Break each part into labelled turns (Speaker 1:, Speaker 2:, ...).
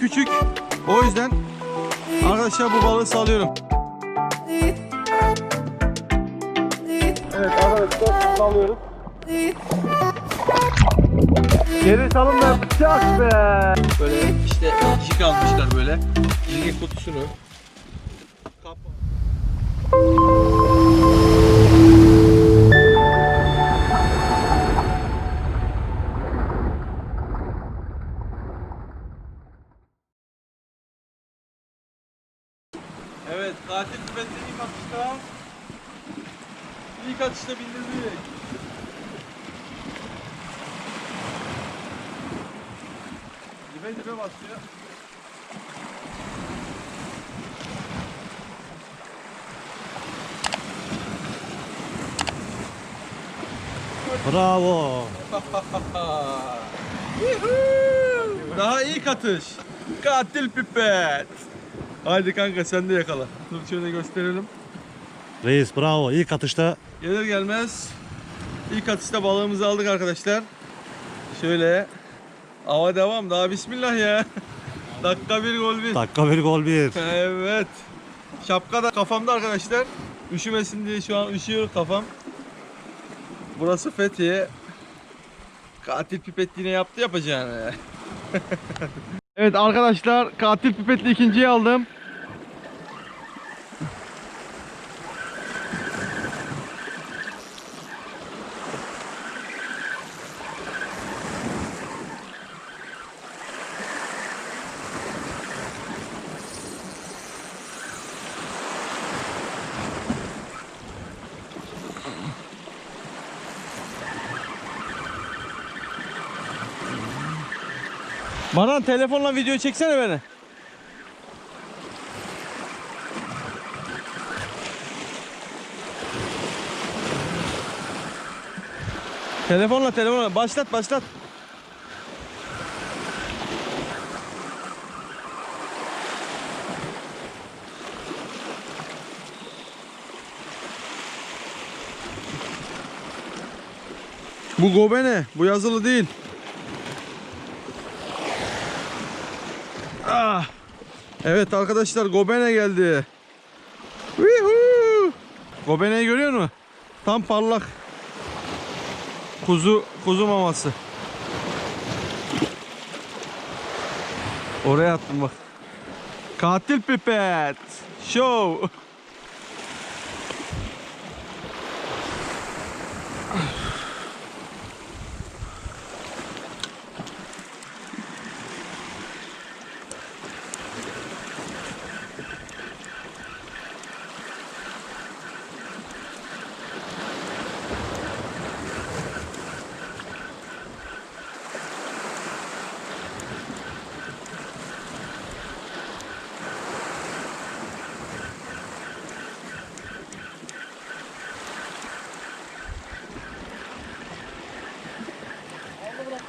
Speaker 1: küçük. O yüzden arkadaşlar bu balığı salıyorum. Evet arkadaşlar salıyoruz. Geri salın da bıçak be. Böyle işte jig almışlar böyle. Jig'in kutusunu. Kapağı.
Speaker 2: Bravo.
Speaker 1: Daha ilk atış. Katil pipet. Haydi kanka sen de yakala. Dur şöyle gösterelim.
Speaker 2: Reis bravo. İlk atışta
Speaker 1: Gelir gelmez ilk atışta balığımızı aldık arkadaşlar. Şöyle hava devam daha bismillah ya. Dakika bir gol bir.
Speaker 2: dakika bir gol bir.
Speaker 1: Evet. Şapka da kafamda arkadaşlar. Üşümesin diye şu an üşüyor kafam. Burası Fethiye. Katil pipet yine yaptı yapacağını. evet arkadaşlar katil pipetli ikinciyi aldım. Bana telefonla video çeksene beni. Telefonla telefonla başlat başlat. Bu gobene, bu yazılı değil. Ah. Evet arkadaşlar Gobene geldi. Yuhuu. Gobene'yi görüyor musun? Tam parlak. Kuzu kuzu maması. Oraya attım bak. Katil pipet. Show.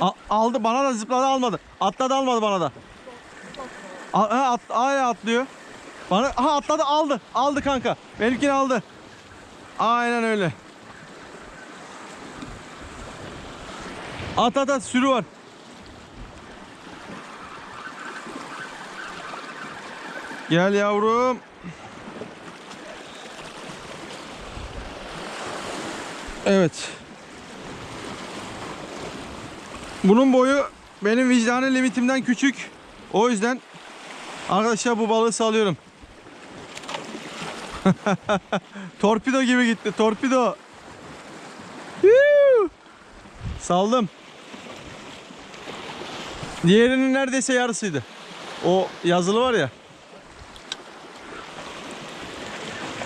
Speaker 1: A- aldı bana da zıpladı almadı. Atladı almadı bana da. Ha, at Aya atlıyor. Bana aha atladı aldı. Aldı kanka. Benimkini aldı. Aynen öyle. At at at sürü var. Gel yavrum. Evet. Bunun boyu benim vicdanın limitimden küçük. O yüzden arkadaşlar bu balığı salıyorum. torpido gibi gitti. Torpido. Saldım. Diğerinin neredeyse yarısıydı. O yazılı var ya.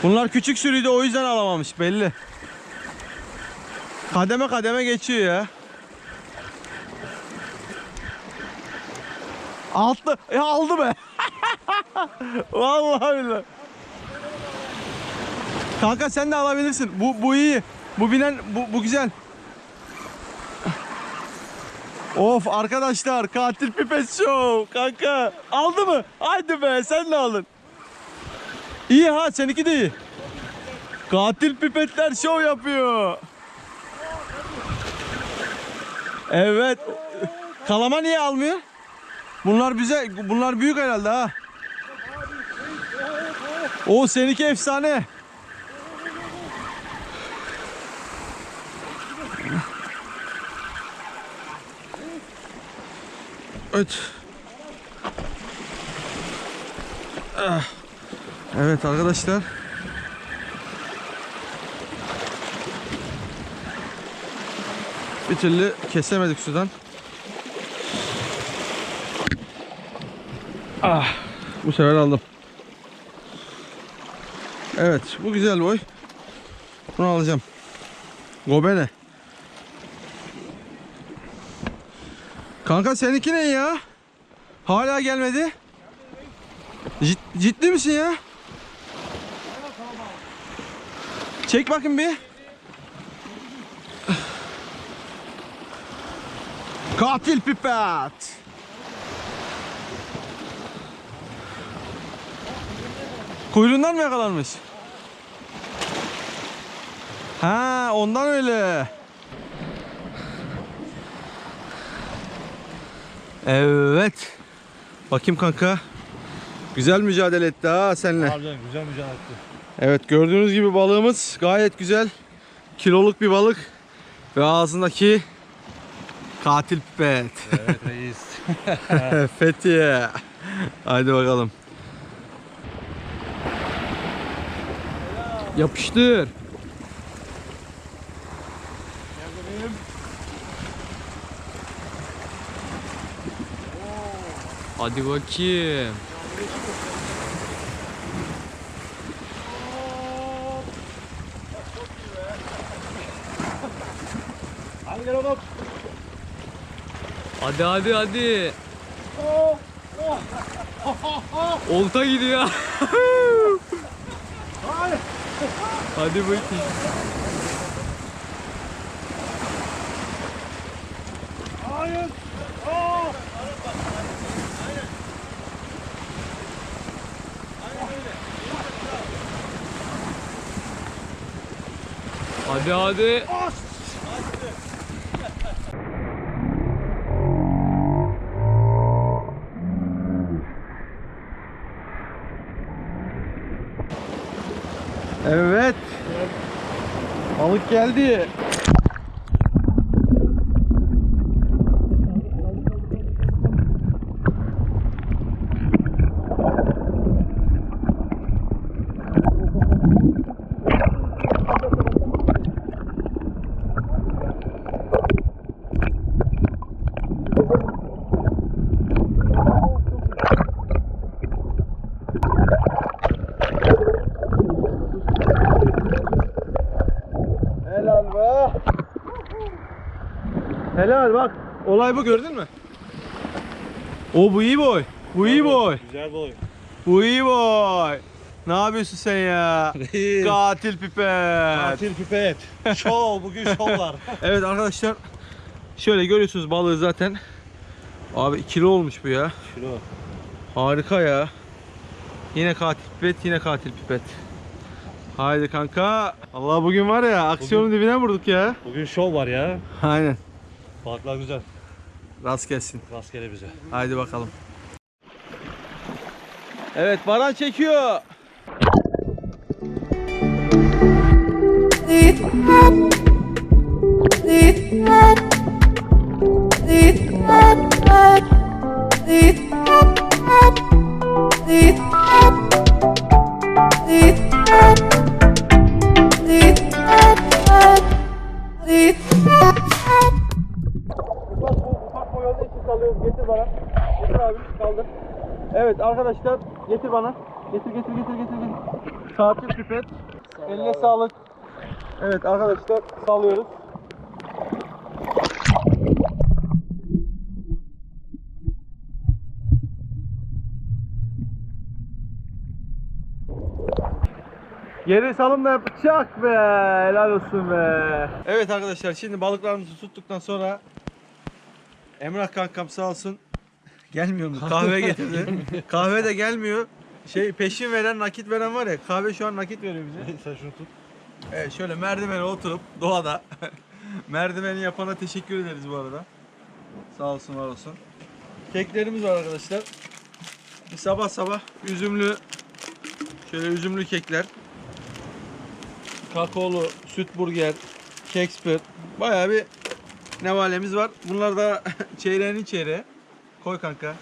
Speaker 1: Bunlar küçük sürüydü o yüzden alamamış belli. Kademe kademe geçiyor ya. Altı. Ya aldı be. Vallahi billahi. Kanka sen de alabilirsin. Bu bu iyi. Bu binen bu, bu güzel. Of arkadaşlar katil pipet show kanka. Aldı mı? Haydi be sen de alın. İyi ha seninki de iyi. Katil pipetler show yapıyor. Evet. Kalama niye almıyor? Bunlar bize bunlar büyük herhalde ha. O seninki efsane. Evet. Evet arkadaşlar. Bir türlü kesemedik sudan. Ah, bu sefer aldım. Evet, bu güzel boy. Bunu alacağım. Gobene. Kanka seninki ne ya? Hala gelmedi. Cid- ciddi misin ya? Çek bakayım bir. Katil pipet. Kuyruğundan mı yakalanmış? Ha, ondan öyle. Evet. Bakayım kanka. Güzel mücadele etti ha seninle.
Speaker 2: Harbiden güzel mücadele etti.
Speaker 1: Evet gördüğünüz gibi balığımız gayet güzel. Kiloluk bir balık. Ve ağzındaki katil pipet.
Speaker 2: Evet reis.
Speaker 1: Fethiye. Haydi bakalım. Yapıştır.
Speaker 3: Hadi bakayım.
Speaker 2: Hadi gel oğlum.
Speaker 3: Hadi hadi hadi. Olta gidiyor. hadi bakayım.
Speaker 2: Hayır. Aa!
Speaker 3: Hadi hadi.
Speaker 1: Evet. Balık geldi. Helal be. Helal bak. Olay bu gördün mü? O bu iyi boy. Bu iyi boy.
Speaker 2: Güzel boy.
Speaker 1: Bu iyi boy. Ne yapıyorsun sen ya?
Speaker 2: Reis.
Speaker 1: Katil pipet.
Speaker 2: Katil pipet. Şov. Bugün şov var.
Speaker 1: Evet arkadaşlar. Şöyle görüyorsunuz balığı zaten. Abi kilo olmuş bu ya.
Speaker 2: Şunu.
Speaker 1: Harika ya. Yine katil pipet, yine katil pipet. Haydi kanka. Allah bugün var ya aksiyonun dibine vurduk ya.
Speaker 2: Bugün şov var ya.
Speaker 1: Aynen.
Speaker 2: Balıklar güzel.
Speaker 1: Rast gelsin.
Speaker 2: Rastgele bize.
Speaker 1: Haydi bakalım. Evet Baran çekiyor. Ufak boy getir bana. Getir getir getir getir. getir. Tatil pipet. Eline sağlık. Evet arkadaşlar salıyoruz. Geri salım da yapacak be. Helal olsun be. Evet arkadaşlar şimdi balıklarımızı tuttuktan sonra Emrah kankam sağ olsun. Gelmiyor mu? Kahve getirdi. kahve de gelmiyor. Şey peşin veren nakit veren var ya kahve şu an nakit veriyor bize.
Speaker 2: Sen şunu tut.
Speaker 1: Evet şöyle merdivene oturup doğada merdiveni yapana teşekkür ederiz bu arada. Sağ olsun var olsun. Keklerimiz var arkadaşlar. Bir sabah sabah üzümlü şöyle üzümlü kekler. Kakaolu süt burger, kekspert. Bayağı bir nevalemiz var. Bunlar da çeyreğinin çeyreği. Koy kanka.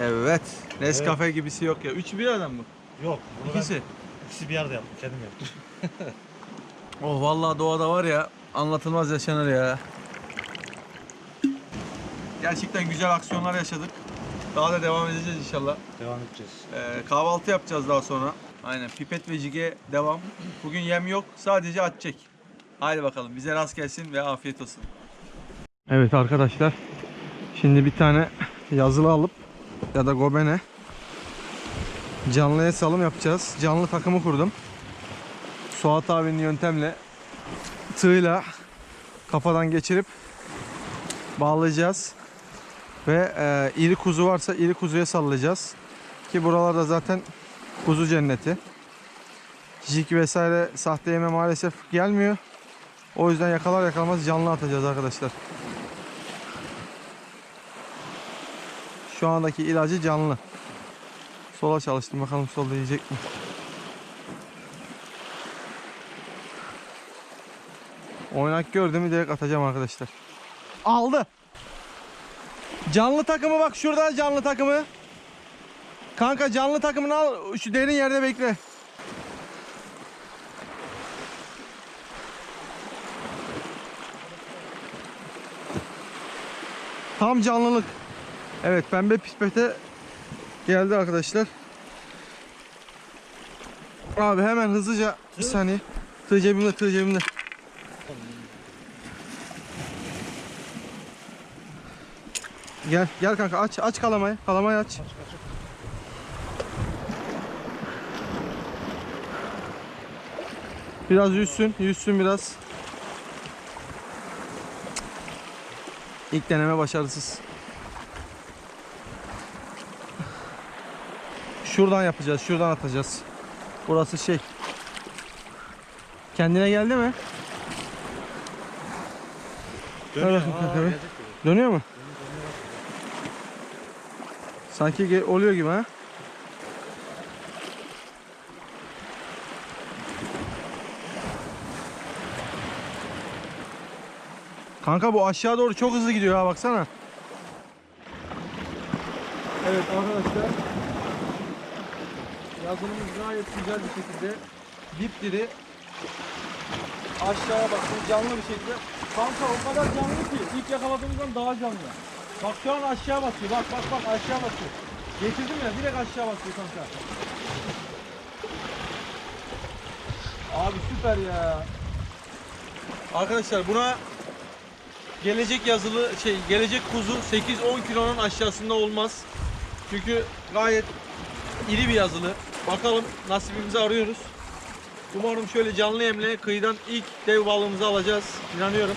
Speaker 1: Evet. Nescafe gibisi yok ya. Üçü bir adam mı?
Speaker 2: Yok. bunu ben-
Speaker 1: İkisi.
Speaker 2: ikisi bir yerde yaptım. Kendim yaptım.
Speaker 1: Oh vallahi doğada var ya anlatılmaz yaşanır ya. Gerçekten güzel aksiyonlar yaşadık. Daha da devam edeceğiz inşallah.
Speaker 2: Devam edeceğiz.
Speaker 1: Ee, kahvaltı yapacağız daha sonra. Aynen pipet ve cige devam. Bugün yem yok sadece at çek. Haydi bakalım bize rast gelsin ve afiyet olsun. Evet arkadaşlar. Şimdi bir tane yazılı alıp ya da gobene canlıya salım yapacağız. Canlı takımı kurdum. Suat abinin yöntemle tığla kafadan geçirip bağlayacağız. Ve e, iri kuzu varsa iri kuzuya sallayacağız. Ki buralarda zaten kuzu cenneti. Jig vesaire sahte yeme maalesef gelmiyor. O yüzden yakalar yakalamaz canlı atacağız arkadaşlar. Şu andaki ilacı canlı. Sola çalıştım bakalım solda yiyecek mi? Oynak gördüm mü direkt atacağım arkadaşlar. Aldı. Canlı takımı bak şurada canlı takımı. Kanka canlı takımını al şu derin yerde bekle. Tam canlılık. Evet pembe pispete geldi arkadaşlar. Abi hemen hızlıca bir saniye. Tığ cebimde tığ cebimde. Gel gel kanka aç aç kalamayı. Kalamayı aç. Biraz yüzsün, yüzsün biraz. İlk deneme başarısız. Şuradan yapacağız, şuradan atacağız. Burası şey. Kendine geldi mi?
Speaker 2: Dönüyor. Aa, gelecek gibi.
Speaker 1: Dönüyor mu? Sanki oluyor gibi ha. Kanka bu aşağı doğru çok hızlı gidiyor ha baksana. Evet arkadaşlar. Yazılımız gayet güzel bir şekilde dipdiri aşağıya bakın canlı bir şekilde. Kanka o kadar canlı ki ilk yakaladığımızdan daha canlı. Bak şu an aşağı basıyor. Bak bak bak aşağı basıyor. Getirdim ya direkt aşağı basıyor kanka. Abi süper ya. Arkadaşlar buna gelecek yazılı şey gelecek kuzu 8-10 kilonun aşağısında olmaz. Çünkü gayet iri bir yazılı. Bakalım nasibimizi arıyoruz. Umarım şöyle canlı yemle kıyıdan ilk dev balığımızı alacağız. İnanıyorum.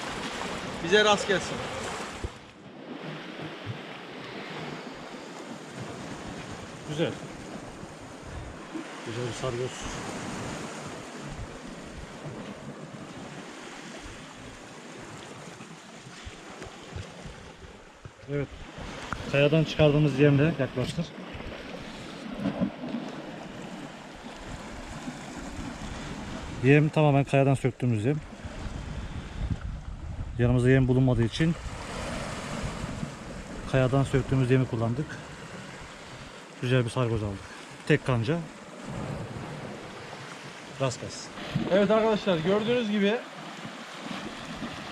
Speaker 1: Bize rast gelsin.
Speaker 2: Güzel. Güzel bir sargoz. Evet. Kayadan çıkardığımız yemle yaklaştır. Yem tamamen kayadan söktüğümüz yem. Yanımızda yem bulunmadığı için kayadan söktüğümüz yemi kullandık. Güzel bir sargoz aldık. Tek kanca. Gelsin.
Speaker 1: Evet arkadaşlar gördüğünüz gibi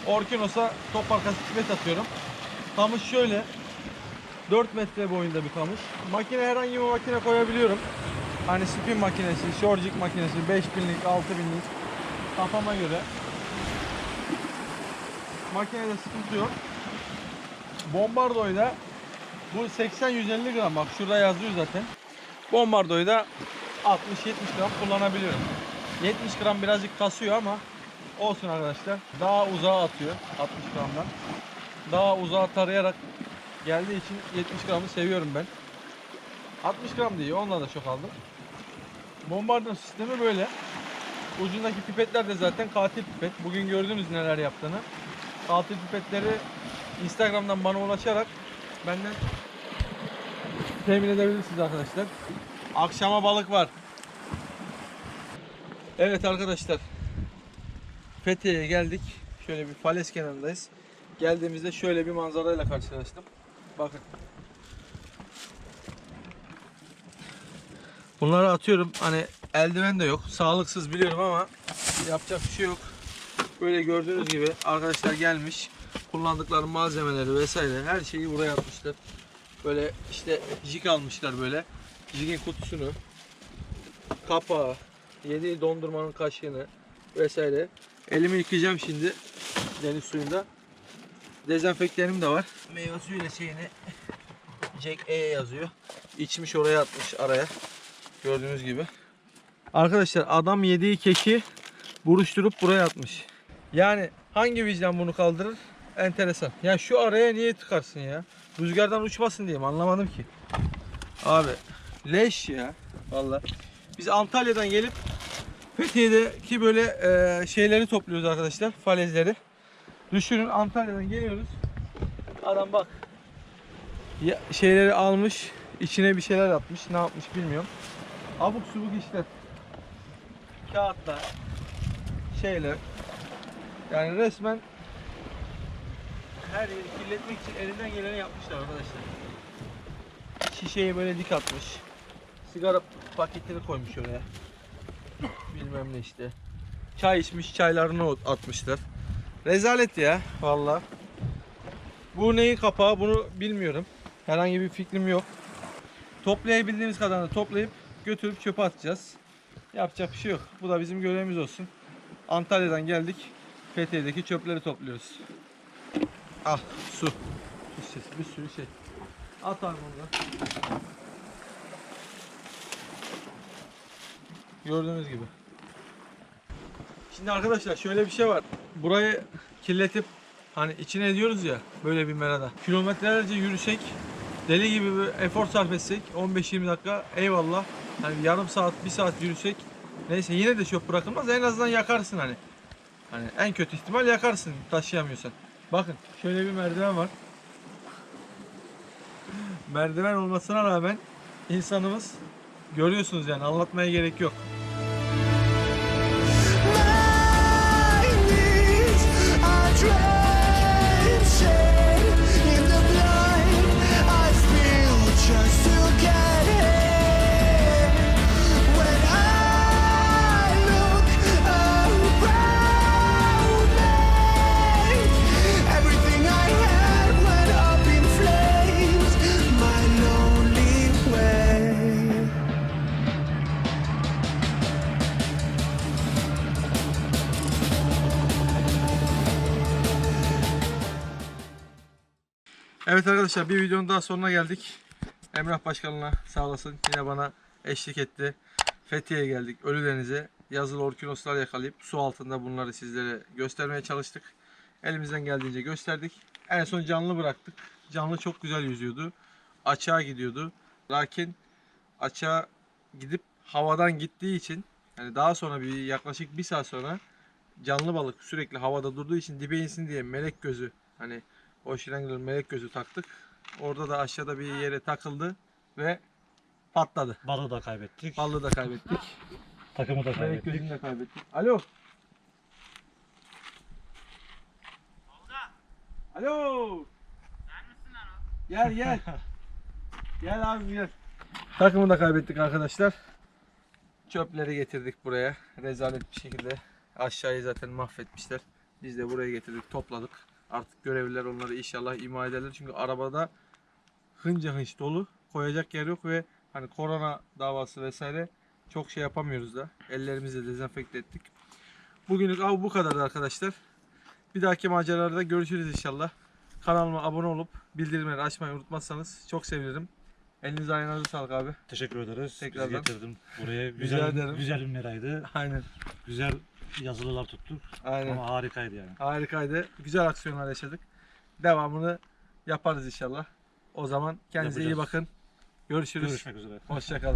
Speaker 1: Orkinos'a top arkası pipet atıyorum. Kamış şöyle 4 metre boyunda bir kamış. Makine herhangi bir makine koyabiliyorum. Hani spin makinesi, shortjig makinesi 5000'lik, 6000'lik kafama göre. Makinede sıkıntı yok. Bombardo'yla bu 80-150 gram bak şurada yazıyor zaten. Bombardo'yu 60-70 gram kullanabiliyorum. 70 gram birazcık kasıyor ama olsun arkadaşlar. Daha uzağa atıyor 60 gramdan. Daha uzağa tarayarak geldiği için 70 gramı seviyorum ben. 60 gram diye onunla da çok aldım. Bombardier sistemi böyle. Ucundaki pipetler de zaten katil pipet. Bugün gördünüz neler yaptığını. Katil pipetleri Instagram'dan bana ulaşarak benden temin edebilirsiniz arkadaşlar. Akşama balık var. Evet arkadaşlar. Fethiye'ye geldik. Şöyle bir falez kenarındayız. Geldiğimizde şöyle bir manzarayla karşılaştım. Bakın. Bunları atıyorum. Hani eldiven de yok. Sağlıksız biliyorum ama yapacak bir şey yok. Böyle gördüğünüz gibi arkadaşlar gelmiş. Kullandıkları malzemeleri vesaire her şeyi buraya atmışlar. Böyle işte jig almışlar böyle. Jig'in kutusunu, kapağı, yediği dondurmanın kaşığını vesaire. Elimi yıkayacağım şimdi deniz suyunda. Dezenfektanım da var. Meyve suyuyla şeyini Jack E yazıyor. İçmiş oraya atmış araya. Gördüğünüz gibi. Arkadaşlar adam yediği keki buruşturup buraya atmış. Yani hangi vicdan bunu kaldırır? Enteresan. Ya şu araya niye tıkarsın ya? Rüzgardan uçmasın diye mi? Anlamadım ki. Abi leş ya. Vallahi. Biz Antalya'dan gelip Fethiye'deki böyle e, şeyleri topluyoruz arkadaşlar. Falezleri. Düşünün Antalya'dan geliyoruz. Adam bak. Ya, şeyleri almış. içine bir şeyler atmış. Ne yapmış bilmiyorum. Abuk subuk işler. Kağıtlar. Şeyler. Yani resmen her yeri kirletmek için elinden geleni yapmışlar arkadaşlar. Şişeyi böyle dik atmış. Sigara paketini koymuş oraya. Bilmem ne işte. Çay içmiş çaylarını atmışlar. Rezalet ya valla. Bu neyin kapağı bunu bilmiyorum. Herhangi bir fikrim yok. Toplayabildiğimiz kadarını toplayıp götürüp çöpe atacağız. Yapacak bir şey yok. Bu da bizim görevimiz olsun. Antalya'dan geldik. Fethiye'deki çöpleri topluyoruz. Ah su. Şişesi, bir sürü şey. At abi bunu. Gördüğünüz gibi. Şimdi arkadaşlar şöyle bir şey var. Burayı kirletip hani içine ediyoruz ya böyle bir merada. Kilometrelerce yürüsek deli gibi bir efor sarf etsek 15-20 dakika eyvallah. Hani yarım saat, bir saat yürüsek neyse yine de çok bırakılmaz. En azından yakarsın hani. Hani en kötü ihtimal yakarsın taşıyamıyorsan. Bakın şöyle bir merdiven var. Merdiven olmasına rağmen insanımız görüyorsunuz yani anlatmaya gerek yok. Evet arkadaşlar bir videonun daha sonuna geldik. Emrah Başkan'la sağ olasın yine bana eşlik etti. Fethiye'ye geldik Ölüdeniz'e. Yazılı orkinoslar yakalayıp su altında bunları sizlere göstermeye çalıştık. Elimizden geldiğince gösterdik. En son canlı bıraktık. Canlı çok güzel yüzüyordu. Açığa gidiyordu. Lakin açığa gidip havadan gittiği için yani daha sonra bir yaklaşık bir saat sonra canlı balık sürekli havada durduğu için dibe insin diye melek gözü hani o Schrangler melek gözü taktık. Orada da aşağıda bir yere takıldı ve patladı.
Speaker 2: Balığı da kaybettik.
Speaker 1: Balığı da kaybettik.
Speaker 2: Takımı da
Speaker 1: melek
Speaker 2: kaybettik.
Speaker 1: gözünü de kaybettik. Alo. Alo. Gel gel. gel abi gel. Takımı da kaybettik arkadaşlar. Çöpleri getirdik buraya. Rezalet bir şekilde. Aşağıyı zaten mahvetmişler. Biz de buraya getirdik, topladık. Artık görevliler onları inşallah ima ederler. Çünkü arabada hınca hınç dolu. Koyacak yer yok ve hani korona davası vesaire çok şey yapamıyoruz da. Ellerimizle dezenfekte ettik. Bugünlük av bu kadardı arkadaşlar. Bir dahaki maceralarda görüşürüz inşallah. Kanalıma abone olup bildirimleri açmayı unutmazsanız çok sevinirim. Elinize ayağınıza sağlık abi.
Speaker 2: Teşekkür ederiz.
Speaker 1: Tekrardan.
Speaker 2: Bizi getirdin buraya. Güzel, güzel bir meraydı.
Speaker 1: Aynen.
Speaker 2: Güzel yazılılar tuttuk.
Speaker 1: Aynen.
Speaker 2: Ama harikaydı yani.
Speaker 1: Harikaydı. Güzel aksiyonlar yaşadık. Devamını yaparız inşallah. O zaman kendinize iyi
Speaker 2: Yapacağız.
Speaker 1: bakın. Görüşürüz.
Speaker 2: Görüşmek üzere.
Speaker 1: Hoşçakalın.